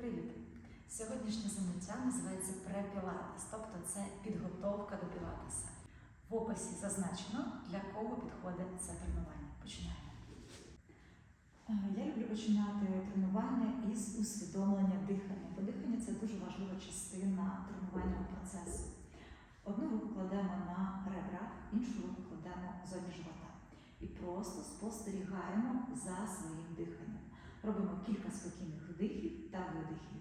Привіт! Сьогоднішнє заняття називається препілатес, тобто це підготовка до пілатеса. В описі зазначено, для кого підходить це тренування. Починаємо. Е, Я люблю починати тренування із усвідомлення дихання, бо дихання це дуже важлива частина тренувального процесу. Одну руку кладемо на ребра, іншу руку кладемо зоні живота. І просто спостерігаємо за своїм диханням. Робимо кілька спокійних вдихів та видихів.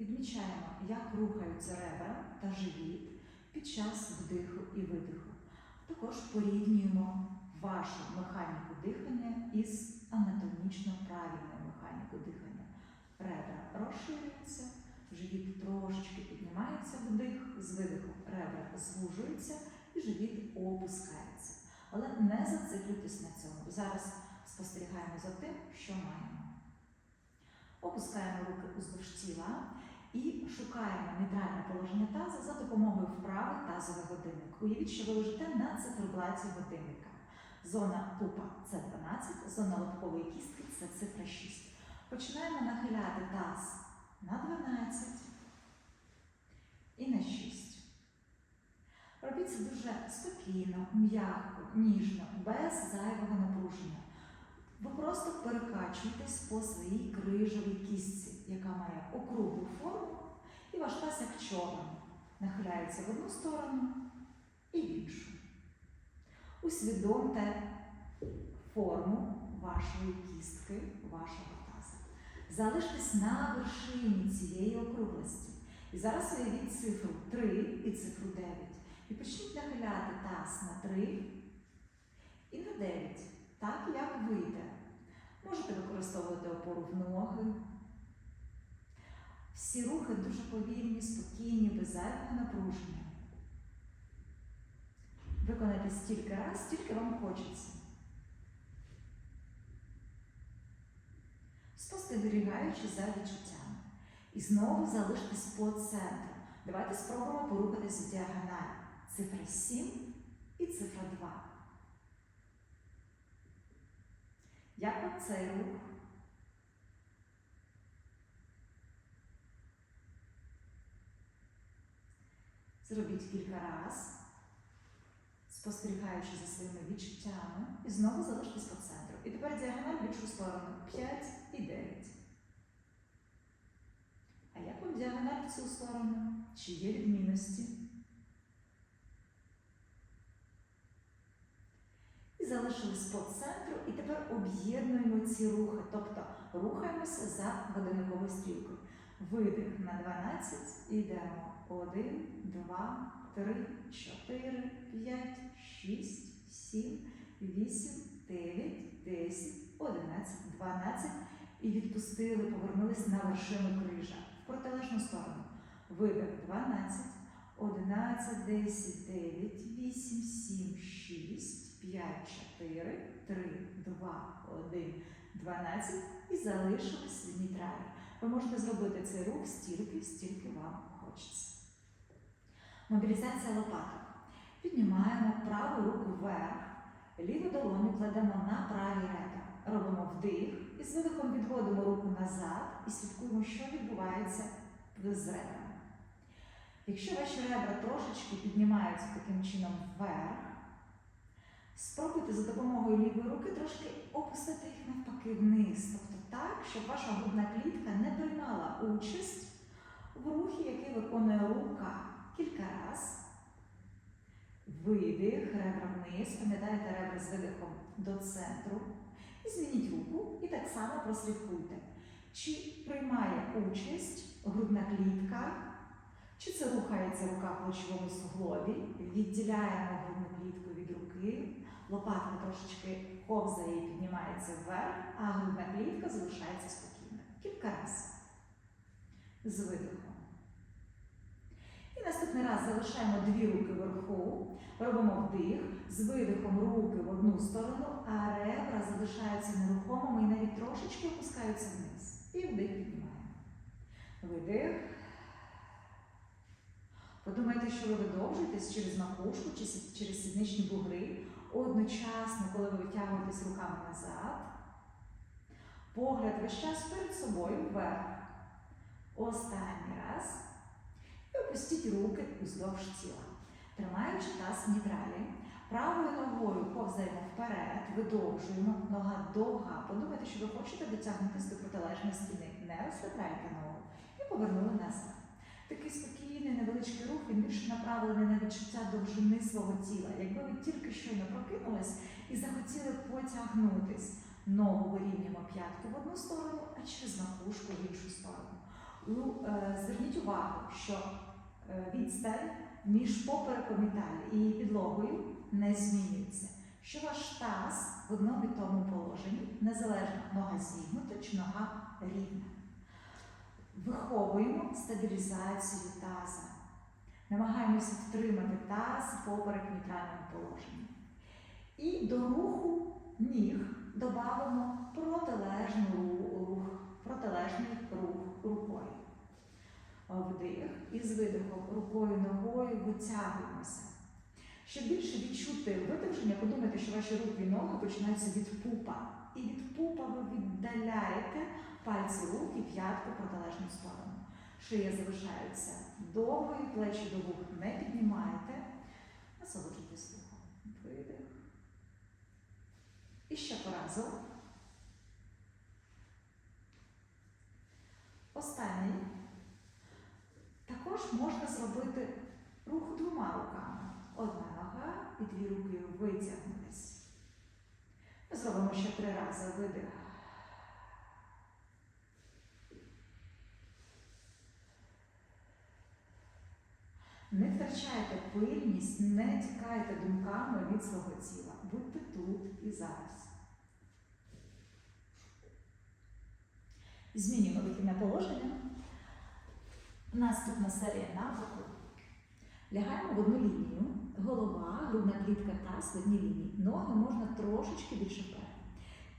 Відмічаємо, як рухаються ребра та живіт під час вдиху і видиху. Також порівнюємо вашу механіку дихання із анатомічно правильною механікою дихання. Ребра розширюються, живіт трошечки піднімається вдих, з видихом ребра звужуються і живіт опускається. Але не зациклюйтесь на цьому. Зараз спостерігаємо за тим, що маємо. Опускаємо руки уздовж тіла і шукаємо нейтральне положення таза за допомогою вправи тазовий годинник. Уявіть, що ви лежите на циферблаті годинника. Зона пупа це 12, зона лобкової кістки це цифра 6. Починаємо нахиляти таз на 12 і на 6. Робіть це дуже спокійно, м'яко, ніжно, без зайвого напруження. Ви просто перекачуєтесь по своїй крижовій кістці, яка має округлу форму, і ваш таз як човен нахиляється в одну сторону і в іншу. Усвідомте форму вашої кістки, вашого таза. Залиштесь на вершині цієї округлості. І зараз уявіть цифру 3 і цифру 9. І почніть нахиляти таз на 3 і на 9. Так, як вийде. Можете використовувати опору в ноги. Всі рухи дуже повільні, спокійні, без зайвого напруження. Виконайте стільки раз, стільки вам хочеться. Спостерігаючи за відчуттями. І знову залиштесь по центру. Давайте спробуємо порухатись в діагональ. Цифра 7 і цифра 2. Як вам цей рух? Зробіть кілька раз, спостерігаючи за своїми відчуттями, і знову залиштесь по центру. І тепер діагональ іншу сторону 5 і 9. А як вам діагональ в цю сторону? Чи є відмінності? І залишились по центру, і тепер об'єднуємо ці рухи, тобто рухаємося за годинниковою стрілкою. Видих на 12, йдемо 1, 2, 3, 4, 5, 6, 7, 8, 9, 10, 11, 12. І відпустили, повернулись на вершину крижа. В протилежну сторону. Видих 12, 11, 10, 9, 8, 7, 6, 5, 4, 3, 2, 1, 12 і залишились в нейтралі. Ви можете зробити цей рух стільки, стільки вам хочеться. Мобілізація лопаток. Піднімаємо праву руку вверх, ліву долоню кладемо на праві ребра. Робимо вдих і з видихом відводимо руку назад і слідкуємо, що відбувається з ребрами. Якщо ваші ребра трошечки піднімаються таким чином вверх, спробуйте за допомогою лівої руки трошки опустити їх навпаки вниз. Тобто так, щоб ваша грудна клітка не приймала участь в рухі, який виконує рука кілька разів. Видих, ребра вниз, пам'ятаєте ребра з видихом до центру. І змініть руку і так само прослідкуйте, чи приймає участь грудна клітка, чи це рухається рука в плечовому суглобі, відділяємо грудну клітку від руки, лопатка трошечки ковзає і піднімається вверх, а грудна клітка залишається спокійно. Кілька разів. З видихом. І наступний раз залишаємо дві руки вверху, Робимо вдих, з видихом руки в одну сторону, а ребра залишаються нерухомими і навіть трошечки опускаються вниз. І вдих піднімаємо. Видих. Подумайте, що ви видовжуєтесь через макушку чи через сідничні бугри. Одночасно, коли ви витягуєтесь руками назад. Погляд весь час перед собою вверх. Останній раз. І опустіть руки уздовж тіла. Тримаючи таз в нейтралі, правою ногою повзаємо вперед, видовжуємо, нога довга. Подумайте, що ви хочете дотягнутися до протилежної стіни. Не розслабляйте ногу і повернули назад. Такий спокійний, невеличкий рух, він більше направлений на відчуття довжини свого тіла. Якби ви тільки щойно прокинулись і захотіли потягнутись, ногу вирівнюємо п'ятку в одну сторону, а через макушку в іншу сторону. Ну, е, Зверніть увагу, що е, відстань між попереком Італії і підлогою не змінюється. Що ваш таз в одному і тому положенні, незалежно нога зігнута чи нога рівна. Виховуємо стабілізацію таза. Намагаємося втримати таз поперек в нейтральному положенні. І до руху ніг додамо протилежний рух, протилежний рух рукою. Вдих і з видихом рукою ногою витягуємося. Щоб більше відчути видовження, подумайте, що ваші руки і ноги починаються від пупа. І від пупа ви віддаляєте пальці рук і п'ятку протилежну сторону. Шия залишається довгою, плечі до вух не піднімаєте. Насолоджуйтесь рухом. Видих. І ще по разу. Останній. Також можна зробити рух двома руками. Одна нога і дві руки витягнулись. Зробимо ще три рази видих. Не втрачайте пильність, не тікайте думками від свого тіла. Будьте тут і зараз. Змінюємо вихідне положення. Наступна серія навику. Лягаємо в одну лінію. Голова, грудна клітка таз в одній лінії. Ноги можна трошечки більше вперед.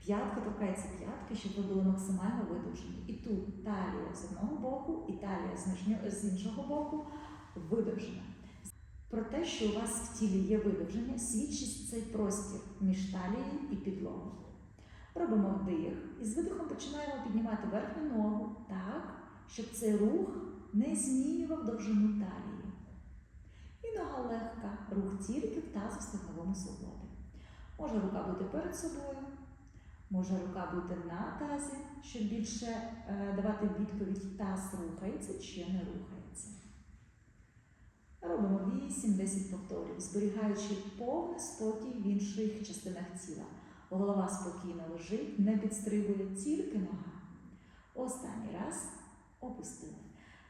П'ятка торкається п'ятки, щоб ви були максимально видовжені. І тут талія з одного боку, і талія з іншого боку видовжена. Про те, що у вас в тілі є видовження, свідчить цей простір між талією і підлогою. Робимо вдих і з видихом починаємо піднімати верхню ногу так, щоб цей рух не змінював довжину талії. І нога легка, рух тільки в тазостегновому суглобі. Може рука бути перед собою, може рука бути на тазі, щоб більше е, давати відповідь, таз рухається чи не рухається. Робимо 8-10 повторів, зберігаючи повний спокій в інших частинах тіла. Голова спокійно лежить, не підстрибує тільки нога. Останній раз опустили.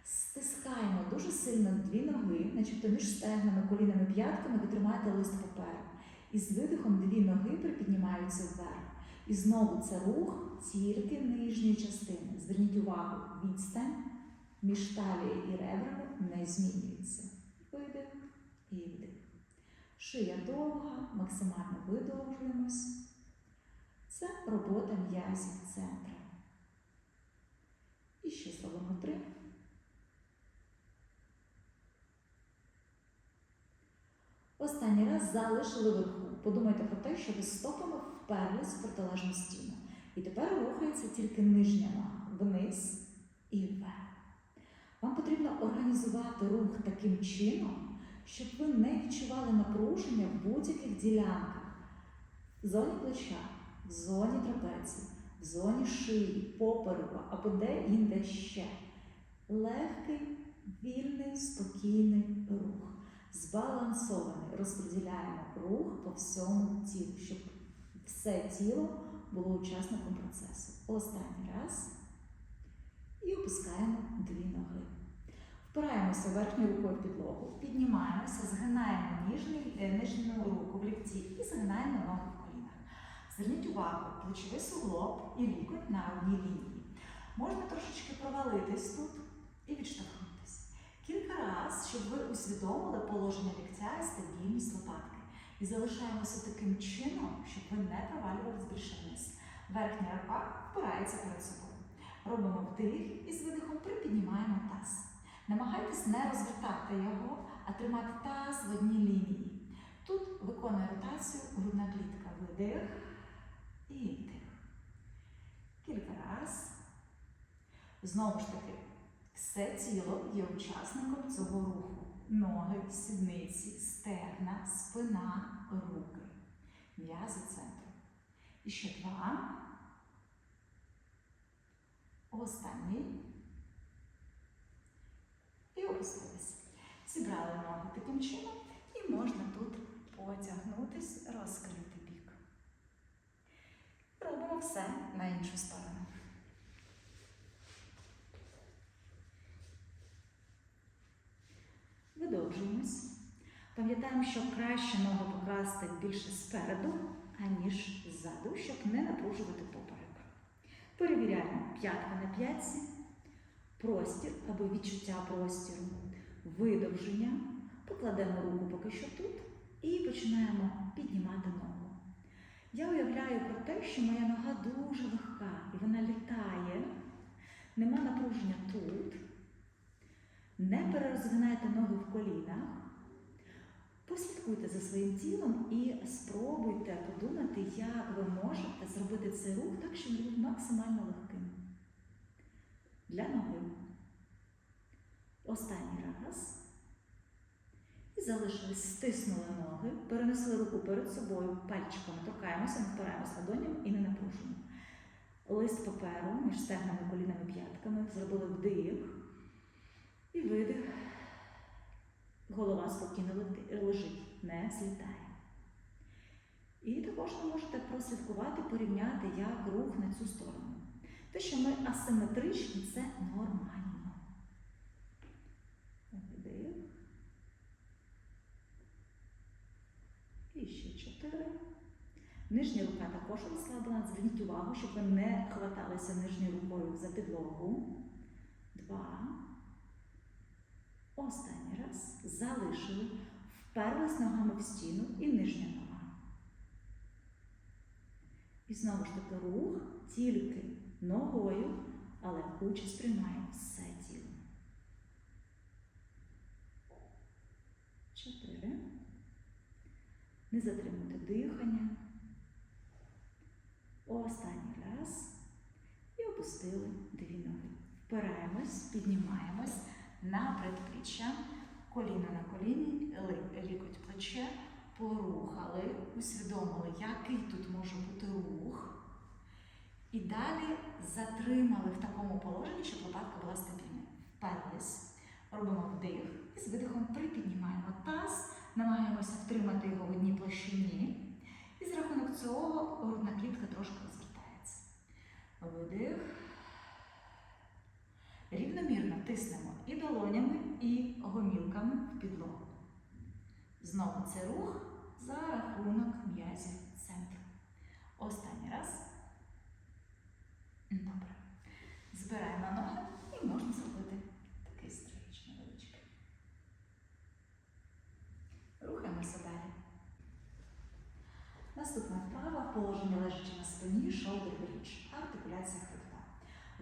Стискаємо дуже сильно дві ноги, начебто між стегнами, колінами, п'ятками ви тримаєте лист паперу. І з видихом дві ноги припіднімаються вверх. І знову це рух тільки нижньої частини. Зверніть увагу, відстань між талією і ребрами не змінюється. Видих і вдих. Шия довга, максимально видовжуємось. Це робота м'язів центру. І ще зробимо три. Останній раз залишили вверху. Подумайте про те, що ви стопами вперлись в протилежну стіну. І тепер рухається тільки нижня нога вниз і вверх. Вам потрібно організувати рух таким чином, щоб ви не відчували напруження в будь-яких ділянках в зоні плеча, в зоні трапеції, в зоні шиї, попереку або де-інде ще. Легкий, вільний, спокійний рух. Збалансований. Розподіляємо рух по всьому тілу, щоб все тіло було учасником процесу. Останній раз. І опускаємо дві ноги. Впираємося верхньою рукою в підлогу, піднімаємося, згинаємо ніжний, е, нижню руку в лікті і згинаємо ноги в колінах. Зверніть увагу, плечовий суглоб і лікоть на одній лінії. Можна трошечки провалитись тут і відштовхнутися. Разів, щоб ви усвідомили положення ліктя і стабільність лопатки. І залишаємося таким чином, щоб ви не провалювались більше вниз. Верхня рука впирається перед собою. Робимо вдих і з видихом припіднімаємо таз. Намагайтесь не розвертати його, а тримати таз в одній лінії. Тут виконує ротацію грудна клітка. Видих і вдих. Кілька раз. Знову ж таки, все тіло є учасником цього руху. Ноги, сідниці, стегна, спина, руки. М'язи центру. І ще два. Останній. І опустилися. Зібрали ноги таким чином, і можна тут потягнутись, розкрити бік. Робимо все на іншу сторону. Видовжуємось. Пам'ятаємо, що краще ногу покласти більше спереду, аніж ззаду, щоб не напружувати поперек. Перевіряємо п'ятка на п'ятці, простір або відчуття простіру, видовження. Покладемо руку поки що тут і починаємо піднімати ногу. Я уявляю про те, що моя нога дуже легка і вона літає. Нема напруження тут. Не перерозгинайте ноги в колінах. Послідкуйте за своїм тілом і спробуйте подумати, як ви можете зробити цей рух так, щоб він був максимально легким. Для ноги. Останній раз. І залишились, стиснули ноги, перенесли руку перед собою, пальчиками торкаємося, не впираємося ладонями і не напружуємо. Лист паперу між стегнами, колінами, п'ятками, зробили вдих і видих. Голова спокійно лежить, не злітає. І також ви можете прослідкувати, порівняти, як рух на цю сторону. Те, що ми асиметричні, це нормально. Вдих. І ще чотири. Нижня рука також розслаблена. Зверніть увагу, щоб ви не хваталися нижньою рукою за підлогу. Два. Останній раз залишили, вперлись ногами в стіну і нижня нога. І знову ж таки рух тільки ногою, але участь приймає все тіло. Чотири. Не затримуйте дихання. Останній раз. І опустили дві ноги. Впираємось, піднімаємось на предпліччя, коліна на коліні, лікоть плече, порухали, усвідомили, який тут може бути рух. І далі затримали в такому положенні, щоб лопатка була стабільна. Вперлись, робимо вдих і з видихом припіднімаємо таз, намагаємося втримати його в одній площині. І з рахунок цього грудна клітка трошки розвертається. Видих. Рівномірно тиснемо і долонями, і гомілками в підлогу. Знову це рух за рахунок м'язів центру. Останній раз. Добре. Збираємо ноги і можна зробити такий стрейч невеличкий. Рухаємося далі. Наступна вправа в положенні лежачи на спині, shoulder bridge, артикуляція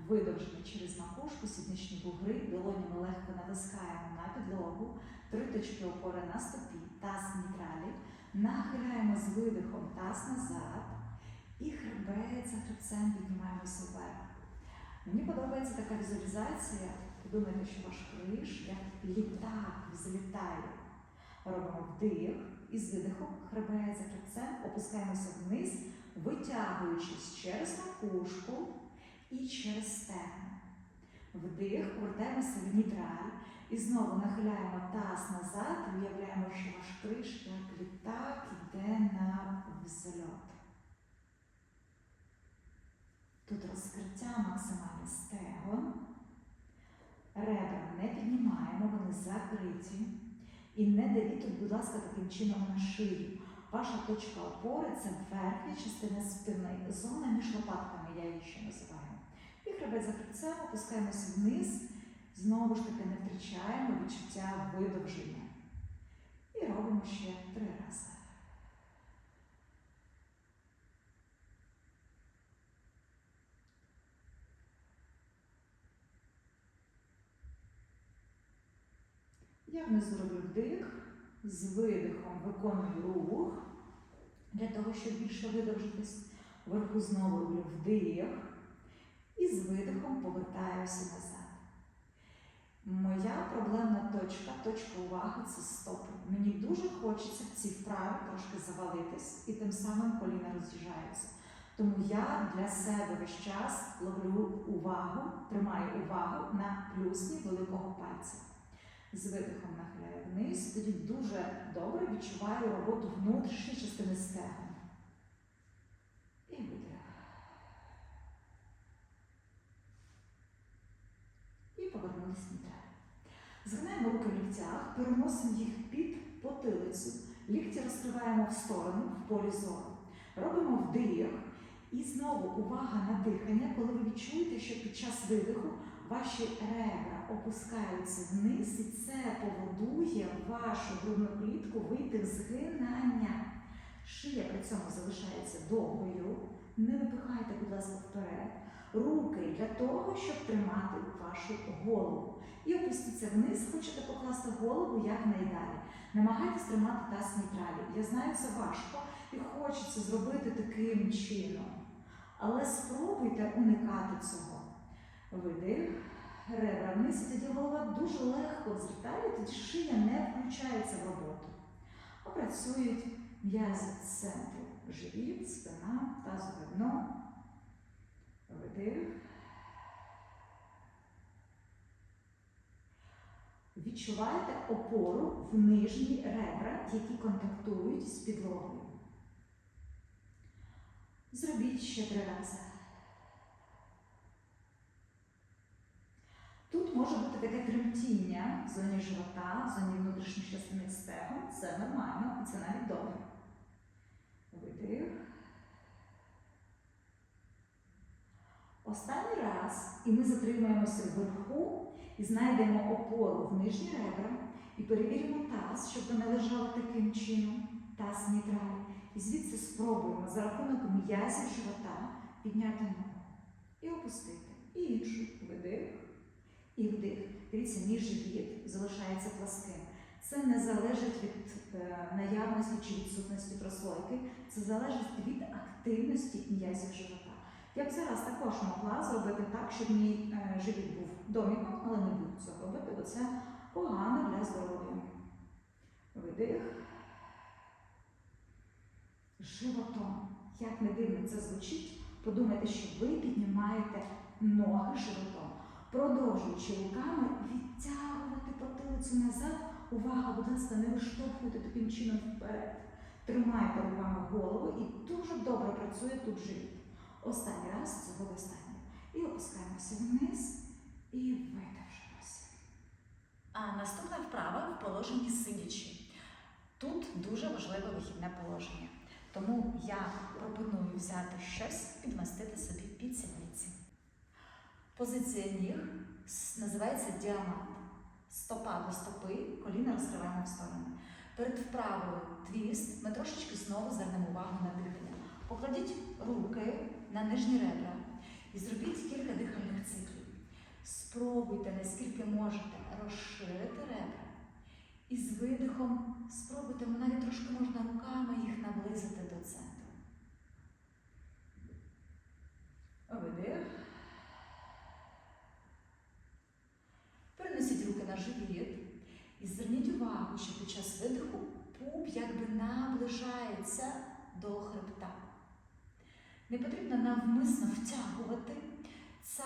хребта. Видовжені через макушку, сідничні бугри, долонями легко натискаємо на підлогу, три точки опори на стопі, таз нейтралі, нахиляємо з видихом таз назад і хребет за хребцем піднімаємося вверх. Мені подобається така візуалізація. Подумайте, що ваш криш як літак взлітає. Робимо вдих і з видихом хребет за хребцем, опускаємося вниз, витягуючись через макушку і через стегна. Вдих, повертаємося в нейтраль і знову нахиляємо таз назад, уявляємо, що ваш криш як літак йде на взльот. Тут розкриття максимальне стегон. Ребра не піднімаємо, вони закриті. І не давіть будь ласка, таким чином на шию. Ваша точка опори це верхня частина спини, зона між лопатками, я її ще називаю. Хребет за хребцем опускаємося вниз, знову ж таки не втрачаємо відчуття видовження. І робимо ще три рази. Я внизу роблю вдих, з видихом виконую рух для того, щоб більше видовжитись. Вверху знову роблю вдих і з видихом повертаюся назад. Моя проблемна точка, точка уваги це стопи. Мені дуже хочеться в цій вправі трошки завалитись і тим самим коліна роз'їжджаються. Тому я для себе весь час ловлю увагу, тримаю увагу на плюсні великого пальця. З видихом нахиляю вниз, тоді дуже добре відчуваю роботу внутрішньої частини стегна. І видих. І повернулись нітра. Згинаємо руки в ліктях, переносимо їх під потилицю. Лікті розкриваємо в сторону, в полі зору. Робимо вдих. І знову увага на дихання, коли ви відчуєте, що під час видиху ваші ребра опускаються вниз, і це поводує вашу грудну клітку вийти в згинання. Шия при цьому залишається довгою. Не випихайте, будь ласка, вперед. Руки для того, щоб тримати вашу голову. І опустіться вниз, хочете покласти голову як найдалі. Намагайтесь тримати таз нейтралі. Я знаю, це важко і хочеться зробити таким чином. Але спробуйте уникати цього. Видих, ребра вниз, і тоді голова дуже легко злітає, тоді шия не включається в роботу. Опрацюють м'язи центру. Живіт, спина, тазове дно. Видих. Відчуваєте опору в нижні ребра, які контактують з підлогою. Зробіть ще три рази. Тут може бути таке тремтіння в зоні живота, в зоні внутрішньої частини стегон. Це нормально і це навіть добре. Видих. Останній раз, і ми затримаємося вверху і знайдемо опору в нижні ребра і перевіримо таз, щоб ви не лежали таким чином. Таз нейтральний. І звідси спробуємо за рахунок м'язів живота підняти ногу і опустити. І іншу видих і вдих. Дивіться, мій живіт залишається пласким. Це не залежить від е, наявності чи відсутності прослойки, це залежить від активності м'язів живота. Я б зараз також могла зробити так, щоб мій е, живіт був доміком, але не буду цього робити, бо це погано для здоров'я. Видих. Животом. Як не дивно це звучить, подумайте, що ви піднімаєте ноги животом, продовжуючи руками відтягувати потилицю назад. Увага, будь ласка, не виштовхуйте таким чином вперед. Тримайте руками голову і дуже добре працює тут живіт. Останній раз цього достатньо. І опускаємося вниз і видержимося. А наступна вправа в положенні сидячи. Тут дуже важливе вихідне положення. Тому я пропоную взяти щось, підмастити собі під сідниці. Позиція ніг називається діамант. Стопа до стопи, коліна розкриваємо в сторони. Перед вправою твіст ми трошечки знову звернемо увагу на дихання. Покладіть руки на нижні ребра і зробіть кілька дихальних циклів. Спробуйте, наскільки можете, розширити ребра. І з видихом спробуйте, навіть трошки можна руками їх наблизити до центру. Видих. Перенесіть руки на живіт і зверніть увагу, що під час видиху пуп якби наближається до хребта. Не потрібно навмисно втягувати. Ця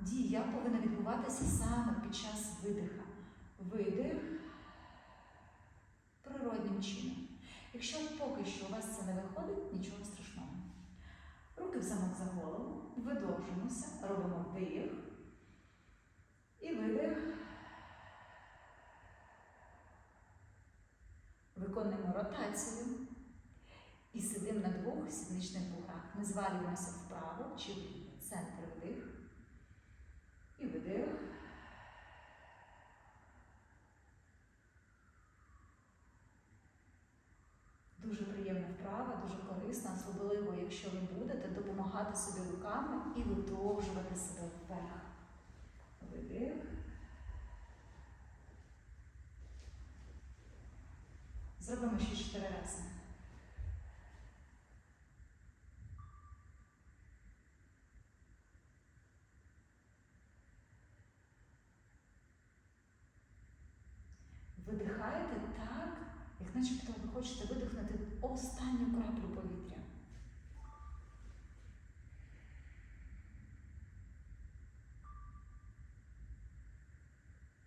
дія повинна відбуватися саме під час видиха. Видих природнім чином. Якщо поки що у вас це не виходить, нічого страшного. Руки в замок за голову, видовжуємося, робимо вдих і видих. Виконуємо ротацію і сидимо на двох сідничних вуграх. Ми звалюємося вправо чи вліво. Центр вдих і видих. Дуже приємна вправа, дуже корисна, особливо, якщо ви будете допомагати собі руками і видовжувати себе вверх. Видих. Зробимо ще чотири рази. Видихаєте так, як начебто ви хочете видихнути останню краплю повітря.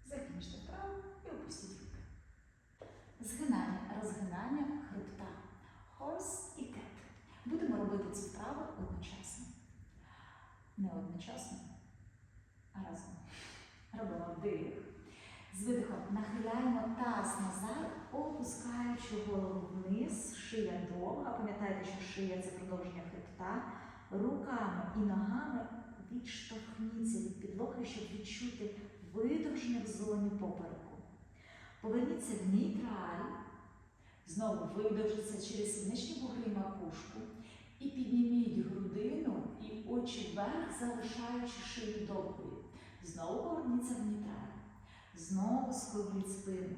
Закінчте вправо і опустіть руки. Згинання, розгинання хребта. Horse і cat. Будемо робити ці вправи одночасно. Не одночасно, а разом. Робимо вдих. З видихом нахиляємо таз назад, опускаючи голову вниз, шия довга. Пам'ятайте, що шия це продовження хребта. Руками і ногами відштовхніться від підлоги, щоб відчути видовження в зоні попереку. Поверніться в нейтраль. Знову видовжіться через сідничні бугри макушку. І підніміть грудину і очі вверх, залишаючи шию довгою. Знову поверніться в нейтраль. Знову скругліть спину.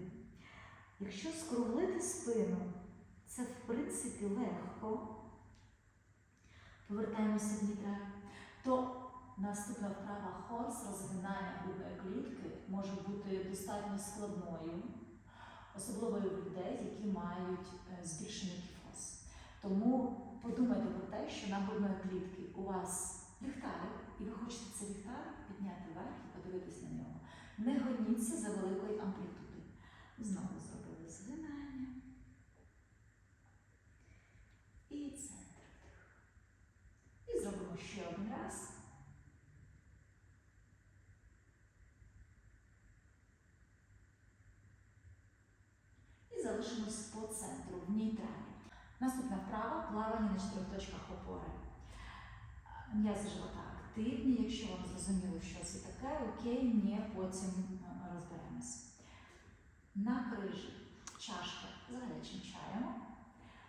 Якщо скруглити спину, це в принципі легко. Повертаємося в нейтраль. То наступна вправа хорс, розгинання грудної клітки може бути достатньо складною, особливо у людей, які мають е, збільшений кіфоз. Тому подумайте про те, що на грудної клітки у вас ліхтарик, і ви хочете цей ліхтарик підняти вверх і подивитись на нього. Не гоніться за великої амплітуди. Знову зробили згинання. І центр. І зробимо ще один раз. І залишимось по центру в нейтралі. Наступна вправа плавання на чотирьох точках опори. М'язи живота активні, якщо вам зрозуміло, що це таке, окей, ні, потім е, розберемось. На крижі чашка з гарячим чаєм.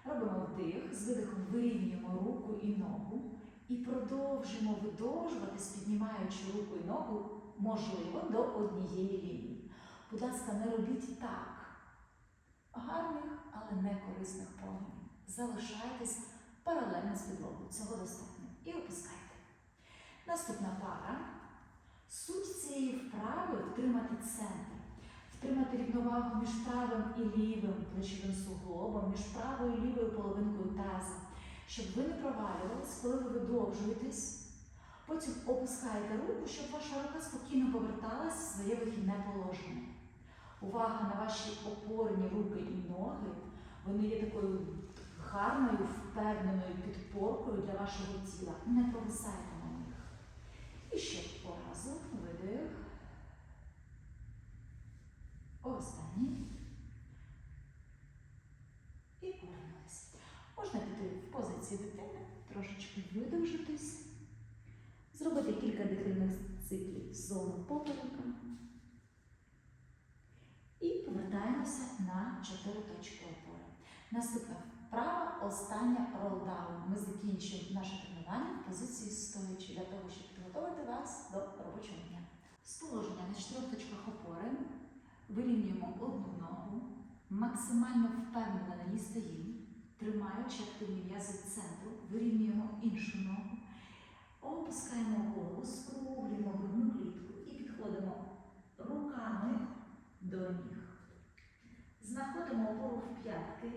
Робимо вдих, з видихом вирівнюємо руку і ногу і продовжуємо видовжуватись, піднімаючи руку і ногу, можливо, до однієї лінії. Будь ласка, не робіть так. Гарних, але не корисних прогинів. Залишайтесь паралельно з підлогою. Цього достатньо. І опускайте. Наступна пара. Суть цієї вправи втримати центр, втримати рівновагу між правим і лівим плечовим суглобом, між правою і лівою половинкою таза, щоб ви не провалювались, коли ви видовжуєтесь. Потім опускаєте руку, щоб ваша рука спокійно поверталась в своє вихідне положення. Увага на ваші опорні руки і ноги. Вони є такою гарною, впевненою підпоркою для вашого тіла. Не провисайте на них. І ще по разу видих. Останній. І повернулись. Можна піти в позицію дитини, трошечки видовжитись, зробити кілька дихальних циклів зону поперека. І повертаємося на чотири точки опори. Наступна вправа, остання ролдаун. Ми закінчуємо наше тренування в позиції стоячи для того, щоб підготувати вас до робочого дня. З положення на чотирьох точках опори вирівнюємо одну ногу, максимально впевнено на ній стоїмо, тримаючи активні м'язи центру, вирівнюємо іншу ногу, опускаємо голову, скруглюємо грудну клітку і підходимо руками до ніг. Знаходимо опору в п'ятки.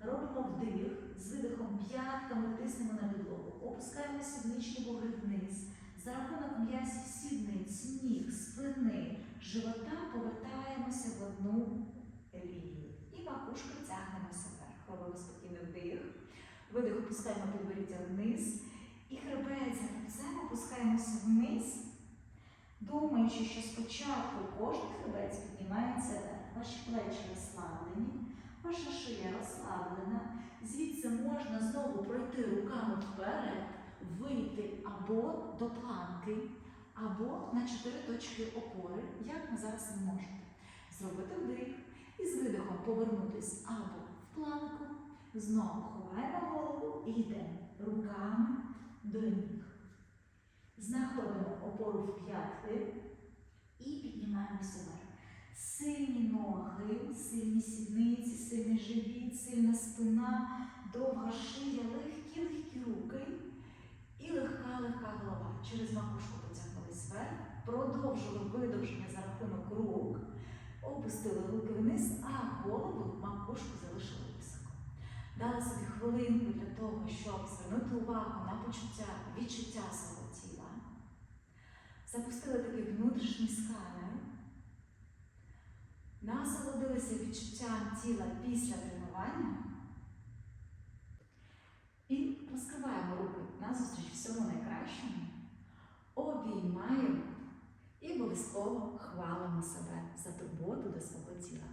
Робимо вдих, з видихом п'ятками тиснемо на підлогу. Опускаємо сідничні бугри вниз. За рахунок м'язів сідниць, ніг, спини, живота повертаємося в одну лінію. І макушку тягнемося вверх. Робимо спокійний вдих. Видих опускаємо підборіддя вниз. І хребець за опускаємося вниз. Думаючи, що спочатку кожен хребець піднімається вверх, ваші плечі розслаблені, ваша шия розслаблена. Звідси можна знову пройти руками вперед, вийти або до планки, або на чотири точки опори, як ми зараз не можете. Зробити вдих і з видихом повернутись або в планку, знову ховаємо голову і йдемо руками до ніг. Знаходимо опору в п'ятки і піднімаємося вверх. Сильні ноги, сильні сідниці, сильний живіт, сильна спина, довга шия, легкі легкі руки і легка легка голова. Через макушку потягнулись вверх, продовжили видовження за рахунок рук, опустили руки вниз, а голову макушку залишили високо. Дали собі хвилинку для того, щоб звернути увагу на почуття, відчуття свого. Запустили такий внутрішній сканер. Насолодилися відчуттям тіла після тренування. І розкриваємо руки назустріч всьому найкращому. Обіймаємо і обов'язково хвалимо себе за турботу до свого тіла.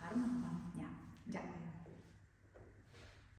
Гарного вам!